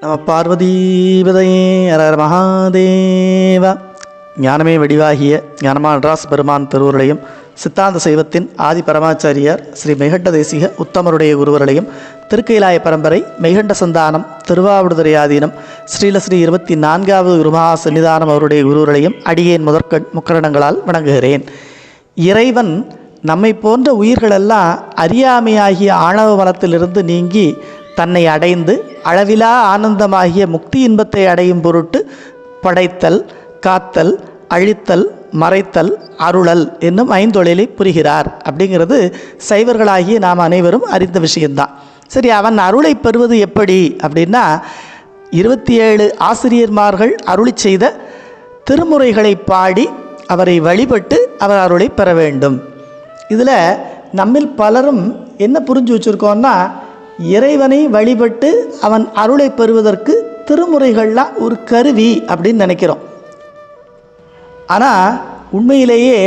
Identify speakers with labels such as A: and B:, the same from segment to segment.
A: நம பார்வதீபதையே அரர் மகாதேவா. ஞானமே வடிவாகிய ஞானமான்ராஸ் பெருமான் திருவருளையும் சித்தாந்த சைவத்தின் ஆதி பரமாச்சாரியார் ஸ்ரீ மெய்கண்ட தேசிக உத்தமருடைய குருவர்களையும் திருக்கைலாய பரம்பரை மெய்கண்ட சந்தானம் திருவாவடுதுறை ஆதீனம் ஸ்ரீல ஸ்ரீ இருபத்தி நான்காவது குருமகா சன்னிதானம் அவருடைய குருவர்களையும் அடியேன் முதற்கண் முக்கரணங்களால் வணங்குகிறேன். இறைவன் நம்மை போன்ற உயிர்களெல்லாம் அறியாமையாகிய ஆணவ வளத்திலிருந்து நீங்கி தன்னை அடைந்து அளவிலா ஆனந்தமாகிய முக்தி இன்பத்தை அடையும் பொருட்டு படைத்தல் காத்தல் அழித்தல் மறைத்தல் அருளல் என்னும் ஐந்தொழிலை புரிகிறார். அப்படிங்கிறது சைவர்களாகிய நாம் அனைவரும் அறிந்த விஷயம்தான். சரி அவன் அருளை பெறுவது எப்படி அப்படின்னா இருபத்தி ஏழு ஆசிரியர்மார்கள் அருளி செய்த திருமுறைகளை பாடி அவரை வழிபட்டு அவர் அருளை பெற வேண்டும். இதில் நம்மில் பலரும் என்ன புரிஞ்சு வச்சுருக்கோன்னா இறைவனை வழிபட்டு அவன் அருளை பெறுவதற்கு திருமுறைகள்லாம் ஒரு கருவி அப்படின்னு நினைக்கிறோம். ஆனால் உண்மையிலேயே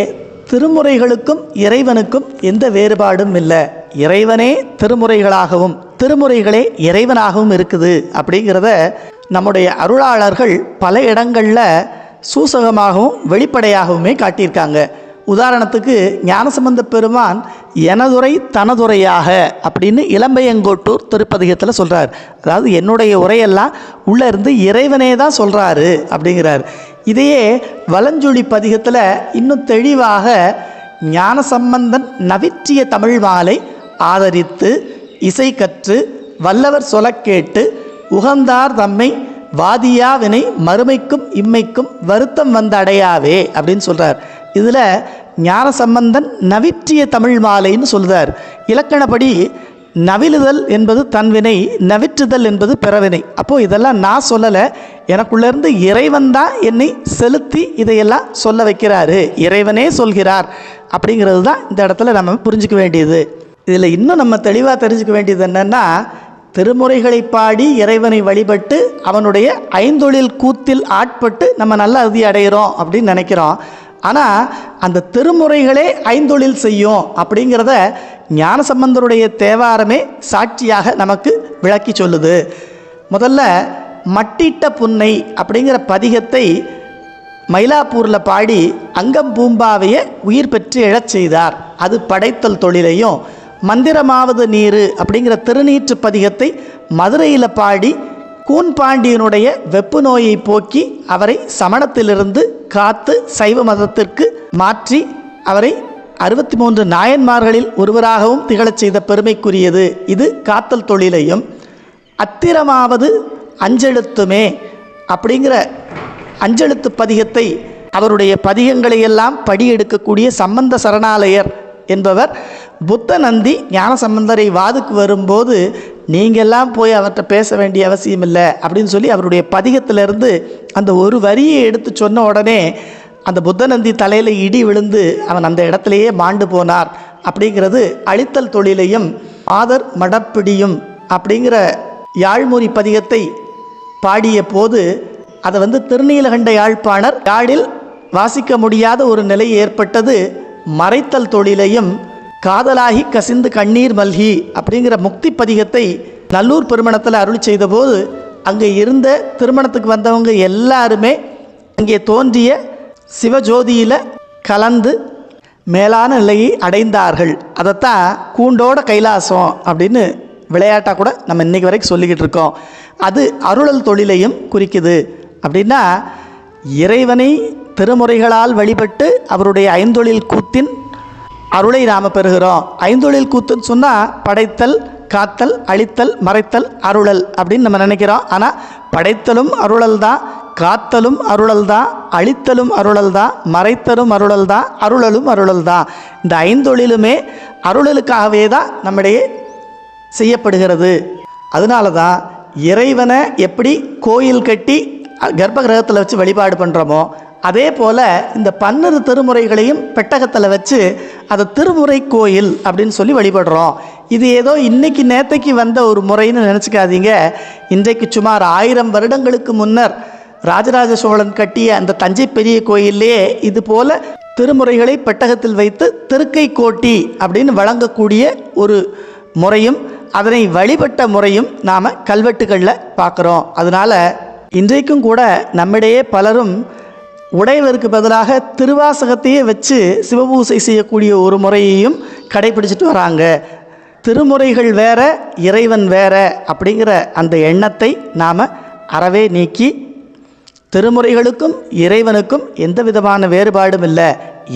A: திருமுறைகளுக்கும் இறைவனுக்கும் எந்த வேறுபாடும் இல்லை. இறைவனே திருமுறைகளாகவும் திருமுறைகளே இறைவனாகவும் இருக்குது அப்படிங்கிறத நம்முடைய அருளாளர்கள் பல இடங்களில் சூசகமாகவும் வெளிப்படையாகவுமே காட்டியிருக்காங்க. உதாரணத்துக்கு ஞானசம்பந்த பெருமான் எனதுரை தனதுரையாக அப்படின்னு இளம்பையங்கோட்டூர் திருப்பதிகத்தில் சொல்கிறார் அதாவது என்னுடைய உரையெல்லாம் உள்ளே இருந்து இறைவனே தான் சொல்கிறாரு அப்படிங்கிறார். இதையே வலஞ்சொலி பதிகத்தில் இன்னும் தெளிவாக ஞானசம்பந்தன் நவிற்றிய தமிழ் மாலை ஆதரித்து இசை கற்று வல்லவர் சொல கேட்டு உகந்தார் தம்மை வாதியாவினை மறுமைக்கும் இம்மைக்கும் வருத்தம் வந்து அடையாவே அப்படின்னு சொல்கிறார் இதில் ஞானசம்பந்தன் நவிற்றிய தமிழ் மாலைன்னு சொல்கிறார் இலக்கணப்படி நவிழுதல் என்பது தன்வினை நவிற்றுதல் என்பது பிறவினை. அப்போது இதெல்லாம் நான் சொல்லலை எனக்குள்ளேருந்து இறைவன் தான் என்னை செலுத்தி இதையெல்லாம் சொல்ல வைக்கிறாரு. இறைவனே சொல்கிறார். அப்படிங்கிறது தான் இந்த இடத்துல நம்ம புரிஞ்சுக்க வேண்டியது. இதில் இன்னும் நம்ம தெளிவாக தெரிஞ்சுக்க வேண்டியது என்னென்னா திருமுறைகளை பாடி இறைவனை வழிபட்டு அவனுடைய ஐந்தொழில் கூத்தில் ஆட்பட்டு நம்ம நல்ல அறுதி அடைகிறோம் அப்படின்னு நினைக்கிறோம். ஆனால் அந்த திருமுறைகளே ஐந்தொழில் செய்யும் அப்படிங்கிறத ஞானசம்பந்தருடைய தேவாரமே சாட்சியாக நமக்கு விளக்கி சொல்லுது. முதல்ல மட்டிட்ட புன்னை அப்படிங்கிற பதிகத்தை மயிலாப்பூரில் பாடி அங்கம் பூம்பாவையே உயிர் பெற்று எழச் செய்தார். அது படைத்தல் தொழிலையும் மந்திரமாவது நீர் அப்படிங்கிற திருநீற்று பதிகத்தை மதுரையில் பாடி கூன் பாண்டியனுடைய வெப்பு நோயை போக்கி அவரை சமணத்திலிருந்து காத்து சைவ மதத்திற்கு மாற்றி அவரை அறுபத்தி மூன்று நாயன்மார்களில் ஒருவராகவும் திகழச் செய்த பெருமைக்குரியது. இது காத்தல் தொழிலையும் அத்திரமாவது அஞ்செழுத்துமே அப்படிங்கிற அஞ்செழுத்து பதிகத்தை அவருடைய பதிகங்களையெல்லாம் படியெடுக்கக்கூடிய சம்பந்த சரணாலயர் என்பவர் புத்த நந்தி ஞானசம்பந்தரை வாதுக்கு வரும்போது நீங்கள்லாம் போய் அவர்கிட்ட பேச வேண்டிய அவசியம் இல்லை அப்படின்னு சொல்லி அவருடைய பதிகத்திலிருந்து அந்த ஒரு வரியை எடுத்து சொன்ன உடனே அந்த புத்தநந்தி தலையில் இடி விழுந்து அவன் அந்த இடத்துலையே மாண்டு போனார். அப்படிங்கிறது அழித்தல் தொழிலையும் ஆதர் மடப்பிடியும் அப்படிங்கிற யாழ்மொழி பதிகத்தை பாடிய போது அதை வந்து திருநீலகண்ட யாழ்ப்பாணர் யாழில் வாசிக்க முடியாத ஒரு நிலை ஏற்பட்டது. மறைத்தல் தொழிலையும் காதலாகி கசிந்து கண்ணீர் மல்கி அப்படிங்கிற முக்தி பதிகத்தை நல்லூர் பெருமணத்தில் அருள் செய்தபோது அங்கே இருந்த திருமணத்துக்கு வந்தவங்க எல்லாருமே அங்கே தோன்றிய சிவஜோதியில் கலந்து மேலான நிலையை அடைந்தார்கள். அதைத்தான் கூண்டோட கைலாசம் அப்படின்னு விளையாட்டாக கூட நம்ம இன்னைக்கு வரைக்கும் சொல்லிக்கிட்டு இருக்கோம். அது அருளல் தொழிலையும் குறிக்குது. அப்படின்னா இறைவனை திருமுறைகளால் வழிபட்டு அவருடைய ஐந்தொழில் கூத்தின் அருளை நாம் பெறுகிறோம் ஐந்தொழில் கூத்துன்னு சொன்னால் படைத்தல் காத்தல் அழித்தல் மறைத்தல் அருளல் அப்படின்னு நம்ம நினைக்கிறோம். ஆனால் படைத்தலும் அருளல் தான் காத்தலும் அருளல் தான் அழித்தலும் அருளல் தான் மறைத்தலும் அருளல் தான் அருளலும் அருளல் தான். இந்த ஐந்தொழிலுமே அருளலுக்காகவே தான் நம்மிடையே செய்யப்படுகிறது. அதனால தான் இறைவனை எப்படி கோயில் கட்டி கர்ப்ப கிரகத்தில் வச்சு வழிபாடு பண்ணுறோமோ அதே போல் இந்த பன்னெண்டு திருமுறைகளையும் பெட்டகத்தில் வச்சு அதை திருமுறை கோயில் அப்படின்னு சொல்லி வழிபடுறோம். இது ஏதோ இன்னைக்கு நேத்தைக்கு வந்த ஒரு முறைன்னு நினச்சிக்காதீங்க. இன்றைக்கு சுமார் ஆயிரம் வருடங்களுக்கு முன்னர் ராஜராஜ சோழன் கட்டிய அந்த தஞ்சை பெரிய கோயிலே இது போல் திருமுறைகளை பெட்டகத்தில் வைத்து திருக்கை கோட்டி அப்படின்னு வழங்கக்கூடிய ஒரு முறையும் அதனை வழிபட்ட முறையும் நாம் கல்வெட்டுகளில் பார்க்குறோம் அதனால் இன்றைக்கும் கூட நம்மிடையே பலரும் உடையவருக்கு பதிலாக திருவாசகத்தையே வச்சு சிவபூசை செய்யக்கூடிய ஒரு முறையையும் கடைபிடிச்சிட்டு வராங்க. திருமுறைகள் வேற இறைவன் வேற அப்படிங்கிற அந்த எண்ணத்தை நாம் அறவே நீக்கி திருமுறைகளுக்கும் இறைவனுக்கும் எந்த விதமான வேறுபாடும் இல்லை.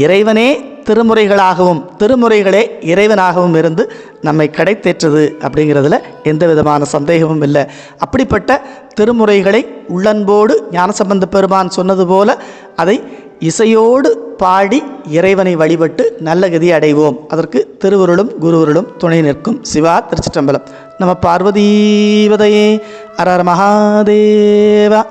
A: இறைவனே திருமுறைகளாகவும் திருமுறைகளே இறைவனாகவும் இருந்து நம்மை கடைத்தேற்றது அப்படிங்கிறதுல எந்த விதமான சந்தேகமும் இல்லை. அப்படிப்பட்ட திருமுறைகளை உள்ளன்போடு ஞானசம்பந்த பெருமான் சொன்னது போல அதை இசையோடு பாடி இறைவனை வழிபட்டு நல்ல கதி அடைவோம். அதற்கு திருவருளும் குருவருளும் துணை நிற்கும் சிவா திருச்சிற்றம்பலம். நம்ம பார்வதீவதையே அரர் மகாதேவா.